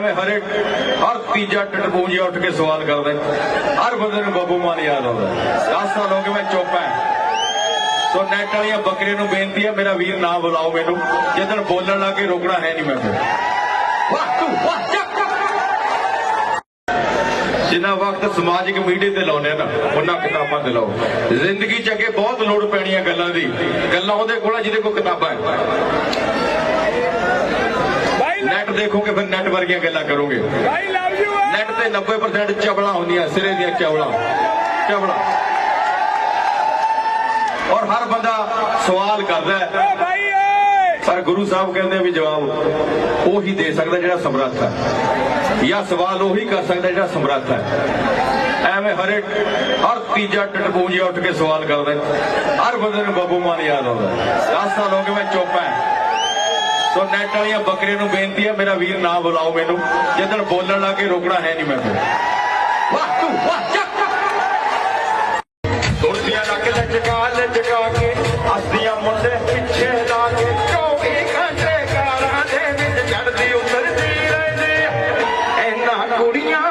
ਐਵੇਂ ਹਰੇ ਹਰ ਤੀਜਾ ਟਟਪੂਜੀਆ ਉੱਠ ਕੇ ਸਵਾਲ ਕਰਦਾ ਹਰ ਬੰਦੇ ਨੂੰ ਬਾਬੂ ਮਾਨ ਯਾਦ ਆਉਂਦਾ 10 ਸਾਲ ਹੋ ਗਏ ਮੈਂ ਚੁੱਪ ਹਾਂ। ਸੋ ਨੈਟ ਵਾਲੀਆਂ ਬੱਕਰੀਆਂ ਨੂੰ ਬੇਨਤੀ ਹੈ, ਮੇਰਾ ਵੀਰ ਨਾ ਬੁਲਾਓ ਮੈਨੂੰ। ਜਦੋਂ ਬੋਲਣ ਲੱਗੇ ਰੋਕਣਾ ਹੈ ਨਹੀਂ ਮੈਂ ਫਿਰ ਵਾਹ ਤੂੰ ਵਾਹ ਜਿੰਨਾ ਵਕਤ ਸਮਾਜਿਕ ਮੀਡੀਆ ਤੇ ਲਾਉਨੇ ਆ ਨਾ, ਉਹਨਾਂ ਕਿਤਾਬਾਂ ਤੇ ਲਾਓ। ਜ਼ਿੰਦਗੀ ਚ ਅੱਗੇ ਬਹੁਤ ਲੋੜ ਪੈਣੀ ਹੈ ਗੱਲਾਂ ਦੀ। ਗੱਲਾਂ ਉਹਦੇ ਕੋਲ ਜਿਹਦੇ ਕੋਲ ਕਿਤਾਬਾਂ ਹੈ। ਦੇਖੋਗੇ ਫਿਰ ਨੈਟ ਵਰਗੀਆਂ ਗੱਲਾਂ ਕਰੋਗੇ। ਨੈਟ ਤੇ 90% ਚਵਲਾਂ ਹੁੰਦੀਆਂ ਸਿਰੇ ਦੀਆਂ ਚਵਲਾਂ। ਚਵਲਾਂ। ਔਰ ਹਰ ਬੰਦਾ ਸਵਾਲ ਕਰਦਾ ਪਰ ਗੁਰੂ ਸਾਹਿਬ ਕਹਿੰਦੇ ਵੀ ਜਵਾਬ ਉਹੀ ਦੇ ਸਕਦਾ ਜਿਹੜਾ ਸਮਰੱਥ ਹੈ। ਜਾਂ ਸਵਾਲ ਉਹੀ ਕਰ ਸਕਦਾ ਜਿਹੜਾ ਸਮਰੱਥ ਹੈ। ਐਵੇਂ ਹਰੇ ਹਰ ਤੀਜਾ ਟਟਪੂਜੀਆ ਉੱਠ ਕੇ ਸਵਾਲ ਕਰਦਾ। ਹਰ ਬੰਦੇ ਨੂੰ ਬੱਬੂ ਮਾਨ ਯਾਦ ਆਉਂਦਾ 10 ਸਾਲ ਹੋ ਗਏ ਮੈਂ ਚੁੱਪ ਹਾਂ। ਸੋ ਨੈਟ ਵਾਲੀਆਂ ਬੱਕਰੀਆਂ ਨੂੰ ਬੇਨਤੀ ਹੈ ਮੇਰਾ ਵੀਰ ਨਾ ਬੁਲਾਓ ਮੈਨੂੰ। ਜਦੋਂ ਬੋਲਣ ਲੱਗੇ ਰੋਕਣਾ ਹੈ ਨਹੀਂ ਮੈਂ ਫਿਰ ਵਾਹ ਤੂੰ ਵਾਹ ਚੱਕ ਦੁਰਦੀਆਂ ਲੱਗ ਲਚਕਾ ਲਚਕਾ ਕੇ। ਹੱਸਦੀਆਂ ਮੁੰਡੇ ਪਿੱਛੇ ਲਾ ਕੇ। 24 ਘੰਟੇ ਕਾਰਾਂ ਦੇ ਵਿੱਚ ਚੜਦੀ ਉਤਰਦੀ ਰਹਿੰਦੀ ਇਹਨਾਂ ਕੁੜੀਆਂ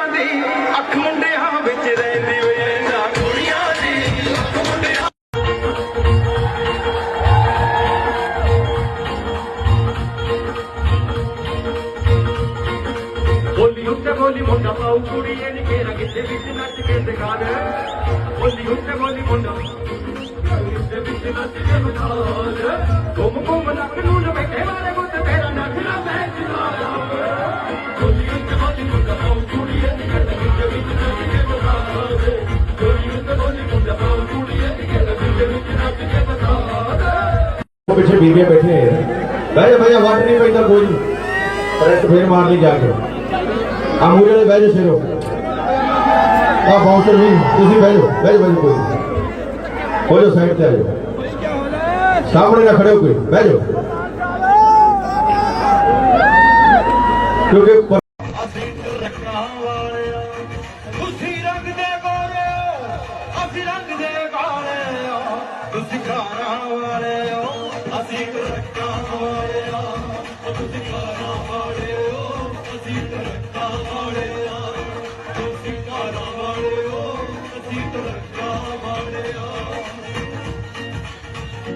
बोली मुंडा पाउ कुड़ी ये नी केरा किते बीच नाच के दिखा दे बोली उठे बोली मुंडा किते बीच नाच के दिखा दे घूम घूम नाच नू जब के मारे तेरा नाच ना बैठ जा पीछे बीबी बैठे हैं। भैया भैया, वाटर नहीं भाई इधर बोल फ्रेंड तो फिर मार ली जाके। ਆ ਮੂਰੇ ਵਾਲੇ ਬਹਿ ਜਾ ਸਿਰੋ। ਆ ਬਾਉਂਸਰ ਵੀ, ਤੁਸੀਂ ਬਹਿ ਜਾਓ ਬਹਿ ਜਾਓ ਬਹਿ ਜਾਓ, ਕੋਈ ਹੋ ਜਾਓ ਸਾਈਡ ਤੇ ਆ ਜਾਓ। ਸਾਹਮਣੇ ਨਾ ਖੜੇ ਹੋ ਕੋਈ, ਬਹਿ ਜਾਓ। ਕਿਉਂਕਿ ਪ- ਅਸੀਂ ਅਸੀਂ ਰੱਖਾਂ ਵਾਲੇ ਤੁਸੀਂ ਖਾਰਾਂ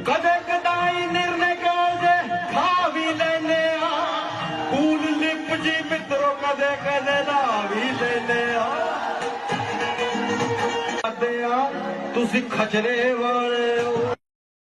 ਕਦੇ ਕਦਾਈ ਨਿਰਣੇ ਕਾਲਜੇ ਖਾ ਵੀ ਲੈਨੇ ਆ। ਕੂਲ ਲਿਪ ਜੀ ਮਿੱਤਰੋ, ਕਦੇ ਕਦੇ ਲਾ ਵੀ ਲੈਨੇ ਆ। ਕਰਦੇ ਆ, ਤੁਸੀਂ ਖਚਰੇ ਵਾਲੇ ਹੋ।